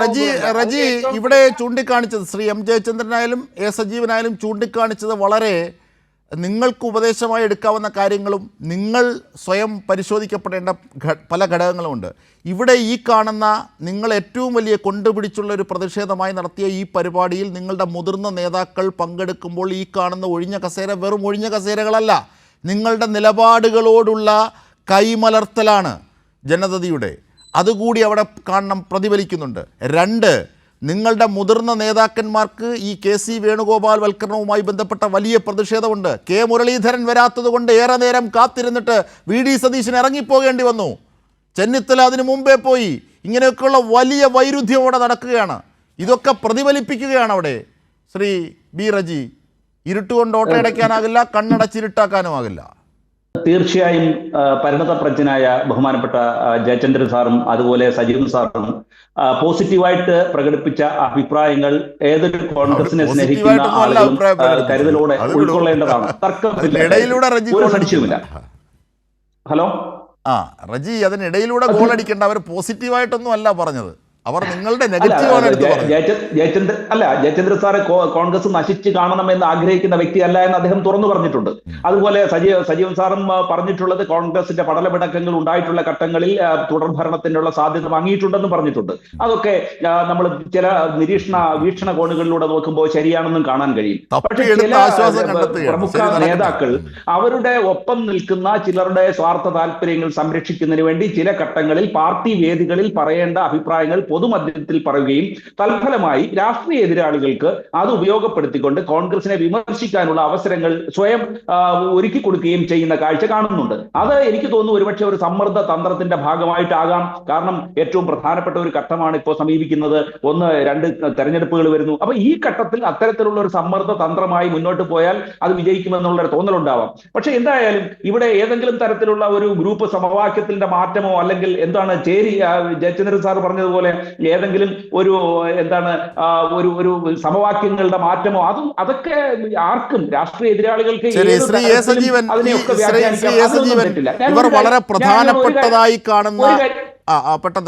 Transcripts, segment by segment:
റജി റജി ഇവിടെ ചൂണ്ടിക്കാണിച്ചത് ശ്രീ എം ജയചന്ദ്രനായാലും എ സജീവനായാലും ചൂണ്ടിക്കാണിച്ചത് വളരെ നിങ്ങൾക്ക് ഉപദേശമായി എടുക്കാവുന്ന കാര്യങ്ങളും നിങ്ങൾ സ്വയം പരിശോധിക്കപ്പെടേണ്ട പല ഘടകങ്ങളുമുണ്ട്. ഇവിടെ ഈ കാണുന്ന നിങ്ങൾ ഏറ്റവും വലിയ കൊണ്ടുപിടിച്ചുള്ള ഒരു പ്രതിഷേധമായി നടത്തിയ ഈ പരിപാടിയിൽ നിങ്ങളുടെ മുതിർന്ന നേതാക്കൾ പങ്കെടുക്കുമ്പോൾ ഈ കാണുന്ന ഒഴിഞ്ഞ കസേര വെറും ഒഴിഞ്ഞ കസേരകളല്ല. നിങ്ങളുടെ നിലപാടുകളോടുള്ള കൈമലർത്തലാണ് ജനതയുടെ അതുകൂടി അവിടെ കാണണം പ്രതിഫലിക്കുന്നുണ്ട്. രണ്ട് നിങ്ങളുടെ മുതിർന്ന നേതാക്കന്മാർക്ക് ഈ കെ സി വേണുഗോപാൽ വൽക്കരണവുമായി ബന്ധപ്പെട്ട വലിയ പ്രതിഷേധമുണ്ട്. കെ മുരളീധരൻ വരാത്തതുകൊണ്ട് ഏറെ നേരം കാത്തിരുന്നിട്ട് വി ഡി സതീശൻ ഇറങ്ങിപ്പോകേണ്ടി വന്നു. ചെന്നിത്തല അതിനു മുമ്പേ പോയി. ഇങ്ങനെയൊക്കെയുള്ള വലിയ വൈരുദ്ധ്യം അവിടെ നടക്കുകയാണ്. ഇതൊക്കെ പ്രതിഫലിപ്പിക്കുകയാണ് അവിടെ. ശ്രീ ബി റജി ഇരുട്ടുകൊണ്ട് ഓട്ടയടയ്ക്കാനാകില്ല കണ്ണടച്ചിരുട്ടാക്കാനുമാകില്ല. തീർച്ചയായും പരിണതപ്രജ്ഞനായ ബഹുമാനപ്പെട്ട ജയചന്ദ്രൻ സാറും അതുപോലെ സജീവൻ സാറും പോസിറ്റീവായിട്ട് പ്രകടിപ്പിച്ച അഭിപ്രായങ്ങൾ ഏതൊരു കോൺഗ്രസിനെ സ്നേഹിക്കുന്ന ആളുകളും കരുതലോടെ ഉൾക്കൊള്ളേണ്ടതാണ്. തർക്കമില്ല ഹലോ? ആ റജി അതിനിടയിലൂടെ ഗോൾ അടിക്കേണ്ട അവർ പോസിറ്റീവായിട്ടൊന്നും അല്ല പറഞ്ഞത്. അവർ നിങ്ങളുടെ നെഗറ്റീവാണ് എടുത്ത് ജയ- പറഞ്ഞത്. ജയചന്ദ്രൻ അല്ല ജയചന്ദ്ര സാറെ കോൺഗ്രസ് നശിച്ച് കാണണമെന്ന് ആഗ്രഹിക്കുന്ന വ്യക്തിയല്ല എന്ന് അദ്ദേഹം തുറന്നു പറഞ്ഞിട്ടുണ്ട്. അതുപോലെ സജീവ സജീവൻ സാറും പറഞ്ഞിട്ടുള്ളത് കോൺഗ്രസിന്റെ പടലപിടക്കങ്ങൾ ഉണ്ടായിട്ടുള്ള ഘട്ടങ്ങളിൽ തുടർ ഭരണത്തിനുള്ള സാധ്യത വാങ്ങിയിട്ടുണ്ടെന്ന് പറഞ്ഞിട്ടുണ്ട്. അതൊക്കെ നമ്മൾ ചില നിരീക്ഷണ വീക്ഷണ കോണുകളിലൂടെ നോക്കുമ്പോൾ ശരിയാണെന്നും കാണാൻ കഴിയും. പക്ഷേ ചില. പ്രമുഖ നേതാക്കൾ അവരുടെ ഒപ്പം നിൽക്കുന്ന ചിലരുടെ സ്വാർത്ഥ താല്പര്യങ്ങൾ സംരക്ഷിക്കുന്നതിന് വേണ്ടി ചില ഘട്ടങ്ങളിൽ പാർട്ടി വേദികളിൽ പറയേണ്ട അഭിപ്രായങ്ങൾ പൊതുമധ്യത്തിൽ പറയുകയും തൽഫലമായി രാഷ്ട്രീയ എതിരാളികൾക്ക് അത് ഉപയോഗപ്പെടുത്തിക്കൊണ്ട് കോൺഗ്രസിനെ വിമർശിക്കാനുള്ള അവസരങ്ങൾ സ്വയം ഒരുക്കി കൊടുക്കുകയും ചെയ്യുന്ന കാഴ്ച കാണുന്നുണ്ട്. അത് എനിക്ക് തോന്നുന്നു ഒരുപക്ഷെ ഒരു സമ്മർദ്ദ തന്ത്രത്തിന്റെ ഭാഗമായിട്ടാകാം. കാരണം ഏറ്റവും പ്രധാനപ്പെട്ട ഒരു ഘട്ടമാണ് ഇപ്പോൾ സമീപിക്കുന്നത്. ഒന്ന് രണ്ട് തെരഞ്ഞെടുപ്പുകൾ വരുന്നു. അപ്പൊ ഈ ഘട്ടത്തിൽ അത്തരത്തിലുള്ള ഒരു സമ്മർദ്ദ തന്ത്രമായി മുന്നോട്ട് പോയാൽ അത് വിജയിക്കുമെന്നുള്ള ഒരു തോന്നലുണ്ടാവാം. പക്ഷെ എന്തായാലും ഇവിടെ ഏതെങ്കിലും തരത്തിലുള്ള ഒരു ഗ്രൂപ്പ് സമവാക്യത്തിന്റെ മാറ്റമോ അല്ലെങ്കിൽ എന്താണ് ചേരി ജയചന്ദ്രൻ സാർ പറഞ്ഞതുപോലെ ഏതെങ്കിലും ഒരു എന്താണ് ഒരു ഒരു സമവാക്യങ്ങളുടെ മാറ്റമോ അതും അതൊക്കെ ആർക്കും രാഷ്ട്രീയ എതിരാളികൾക്ക് ഇവർ വളരെ പ്രധാനപ്പെട്ടതായി കാണുന്ന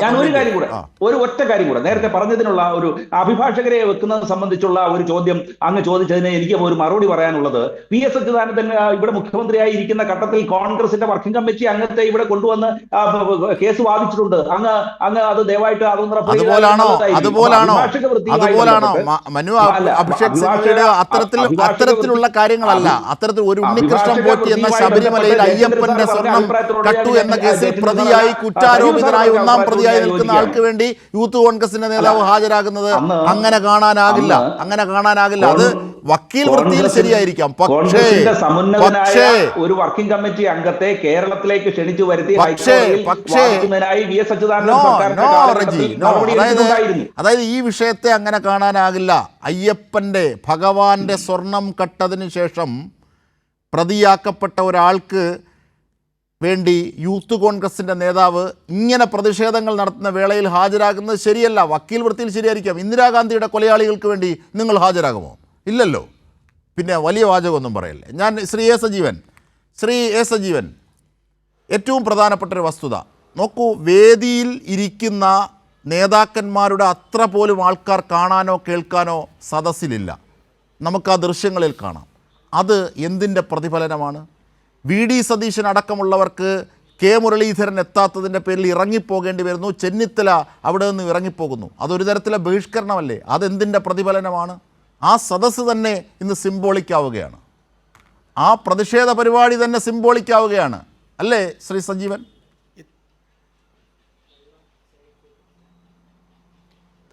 ഞാൻ ഒരു കാര്യം കൂടെ ഒരു ഒറ്റ കാര്യം കൂടെ നേരത്തെ പറഞ്ഞതിനുള്ള ഒരു അഭിഭാഷകരെ വെക്കുന്നത് സംബന്ധിച്ചുള്ള ഒരു ചോദ്യം അങ്ങ് ചോദിച്ചതിന് എനിക്ക് ഒരു മറുപടി പറയാനുള്ളത്. വി എസ് അച്യുതാനന്ദൻ ഇവിടെ മുഖ്യമന്ത്രിയായി ഇരിക്കുന്ന ഘട്ടത്തിൽ കോൺഗ്രസിന്റെ വർക്കിംഗ് കമ്മിറ്റി അംഗത്തെ ഇവിടെ കൊണ്ടുവന്ന് കേസ് വാദിച്ചിട്ടുണ്ട്. അങ്ങ് അങ്ങ് അത് ദയവായിട്ട് അതുപോലാണോ? അതുപോലാണോ? അതുപോലാണോ? മനു അഭിഷേക് അത്തരത്തിൽ അത്തരത്തിലുള്ള കാര്യങ്ങളല്ല. അത്തരത്തിൽ ഒരു ഉണ്ണികൃഷ്ണൻ പോറ്റി എന്ന ശബരിമലയിൽ അയ്യപ്പന്റെ സ്വർണം കട്ടു എന്ന കേസിൽ പ്രതിയായി കുറ്റാരോപിതനായി അഭിപ്രായത്തോട് ഒന്നാം പ്രതിയായി നിൽക്കുന്ന ആൾക്ക് വേണ്ടി യൂത്ത് കോൺഗ്രസിന്റെ നേതാവ് ഹാജരാകുന്നത് അങ്ങനെ കാണാനാകില്ല. അങ്ങനെ കാണാനാകില്ല. അത് വക്കീൽ വൃത്തിയിൽ ശരിയായിരിക്കാം. പക്ഷേ പക്ഷേ ഒരു വർക്കിംഗ് കമ്മിറ്റി അംഗത്തെ കേരളത്തിലേക്ക് ക്ഷണിച്ചു വരുത്തി പക്ഷേ പക്ഷേ അതായത് അതായത് ഈ വിഷയത്തെ അങ്ങനെ കാണാനാകില്ല. അയ്യപ്പന്റെ ഭഗവാന്റെ സ്വർണം കട്ടതിന് ശേഷം പ്രതിയാക്കപ്പെട്ട ഒരാൾക്ക് വേണ്ടി യൂത്ത് കോൺഗ്രസിന്റെ നേതാവ് ഇങ്ങനെ പ്രതിഷേധങ്ങൾ നടത്തുന്ന വേളയിൽ ഹാജരാകുന്നത് ശരിയല്ല. വക്കീൽ വൃത്തിയിൽ ശരിയായിരിക്കാം. ഇന്ദിരാഗാന്ധിയുടെ കൊലയാളികൾക്ക് വേണ്ടി നിങ്ങൾ ഹാജരാകുമോ? ഇല്ലല്ലോ. പിന്നെ വലിയ വാചകമൊന്നും പറയല്ലേ. ഞാൻ ശ്രീ എ സജീവൻ ശ്രീ എ സജീവൻ ഏറ്റവും പ്രധാനപ്പെട്ട ഒരു വസ്തുത. നോക്കൂ വേദിയിൽ ഇരിക്കുന്ന നേതാക്കന്മാരുടെ അത്ര പോലും ആൾക്കാർ കാണാനോ കേൾക്കാനോ സദസ്സിലില്ല. നമുക്ക് ആ ദൃശ്യങ്ങളിൽ കാണാം. അത് എന്തിന്റെ പ്രതിഫലനമാണ്? വി ഡി സതീശൻ അടക്കമുള്ളവർക്ക് കെ മുരളീധരൻ എത്താത്തതിന്റെ പേരിൽ ഇറങ്ങിപ്പോകേണ്ടി വരുന്നു. ചെന്നിത്തല അവിടെ നിന്ന് ഇറങ്ങിപ്പോകുന്നു. അതൊരു തരത്തിലെ ബഹിഷ്കരണമല്ലേ? അതെന്തിന്റെ പ്രതിഫലനമാണ്? ആ സദസ്സ് തന്നെ ഇന്ന് സിംബോളിക്കാവുകയാണ്. ആ പ്രതിഷേധ പരിപാടി തന്നെ സിംബോളിക്കാവുകയാണ്. അല്ലേ ശ്രീ സജീവൻ?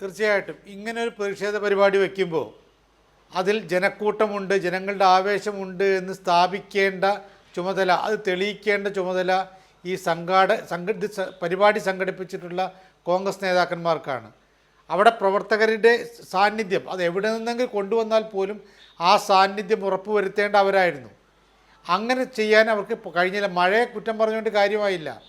തീർച്ചയായിട്ടും. ഇങ്ങനെ ഒരു പ്രതിഷേധ പരിപാടി വയ്ക്കുമ്പോൾ അതിൽ ജനക്കൂട്ടമുണ്ട് ജനങ്ങളുടെ ആവേശമുണ്ട് എന്ന് സ്ഥാപിക്കേണ്ട ചുമതല അത് തെളിയിക്കേണ്ട ചുമതല ഈ സംഘാട സംഘടി പരിപാടി സംഘടിപ്പിച്ചിട്ടുള്ള കോൺഗ്രസ് നേതാക്കന്മാർക്കാണ്. അവിടെ പ്രവർത്തകരുടെ സാന്നിധ്യം അത് എവിടെ നിന്നെങ്കിലും കൊണ്ടുവന്നാൽ പോലും ആ സാന്നിധ്യം ഉറപ്പുവരുത്തേണ്ട അവരായിരുന്നു. അങ്ങനെ ചെയ്യാൻ അവർക്ക് കഴിഞ്ഞില്ല. മഴയെ കുറ്റം പറഞ്ഞുകൊണ്ട് കാര്യമായില്ല.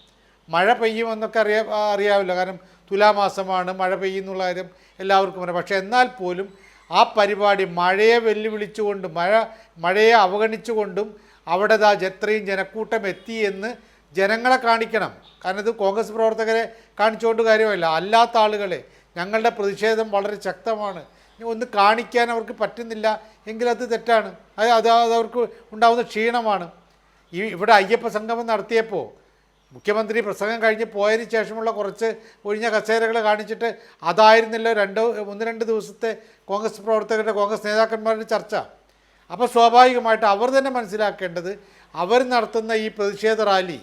മഴ പെയ്യുമെന്നൊക്കെ അറിയാ അറിയാവില്ല. കാരണം തുലാമാസമാണ് മഴ പെയ്യുന്നുള്ള കാര്യം എല്ലാവർക്കും അറിയാം. പക്ഷേ എന്നാൽ പോലും ആ പരിപാടി മഴയെ വെല്ലുവിളിച്ചുകൊണ്ടും മഴ മഴയെ അവഗണിച്ചുകൊണ്ടും അവിടെ ദാ എത്രയും ജനക്കൂട്ടം എത്തി എന്ന് ജനങ്ങളെ കാണിക്കണം. കാരണം ഇത് കോൺഗ്രസ് പ്രവർത്തകരെ കാണിച്ചുകൊണ്ട് കാര്യമല്ല. അല്ലാത്ത ആളുകളെ. ഞങ്ങളുടെ പ്രതിഷേധം വളരെ ശക്തമാണ്. ഒന്ന് കാണിക്കാൻ അവർക്ക് പറ്റുന്നില്ല എങ്കിൽ അത് തെറ്റാണ്. അത് അത് അവർക്ക് ഉണ്ടാകുന്ന ക്ഷീണമാണ്. ഈ ഇവിടെ അയ്യപ്പ സംഗമം നടത്തിയപ്പോൾ മുഖ്യമന്ത്രി പ്രസംഗം കഴിഞ്ഞ് പോയതിന് ശേഷമുള്ള കുറച്ച് ഒഴിഞ്ഞ കസേരകൾ കാണിച്ചിട്ട് അതായിരുന്നില്ല രണ്ടോ ഒന്ന് രണ്ട് ദിവസത്തെ കോൺഗ്രസ് പ്രവർത്തകരുടെ കോൺഗ്രസ് നേതാക്കന്മാരുടെ ചർച്ച. അപ്പോൾ സ്വാഭാവികമായിട്ട് അവർ തന്നെ മനസ്സിലാക്കേണ്ടത് അവർ നടത്തുന്ന ഈ പ്രതിഷേധ റാലി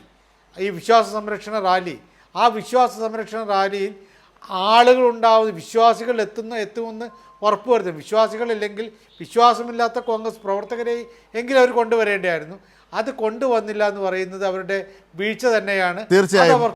ഈ വിശ്വാസ സംരക്ഷണ റാലി ആ വിശ്വാസ സംരക്ഷണ റാലിയിൽ ആളുകൾ ഉണ്ടാവുന്ന വിശ്വാസികൾ എത്തുന്ന എത്തുമെന്ന് ഉറപ്പുവരുത്തും വിശ്വാസികളില്ലെങ്കിൽ വിശ്വാസമില്ലാത്ത കോൺഗ്രസ് പ്രവർത്തകരെ എങ്കിലും അവർ കൊണ്ടുവരേണ്ടതായിരുന്നു. അത് കൊണ്ടുവന്നില്ല എന്ന് പറയുന്നത് അവരുടെ വീഴ്ച തന്നെയാണ്. തീർച്ചയായും. അവർ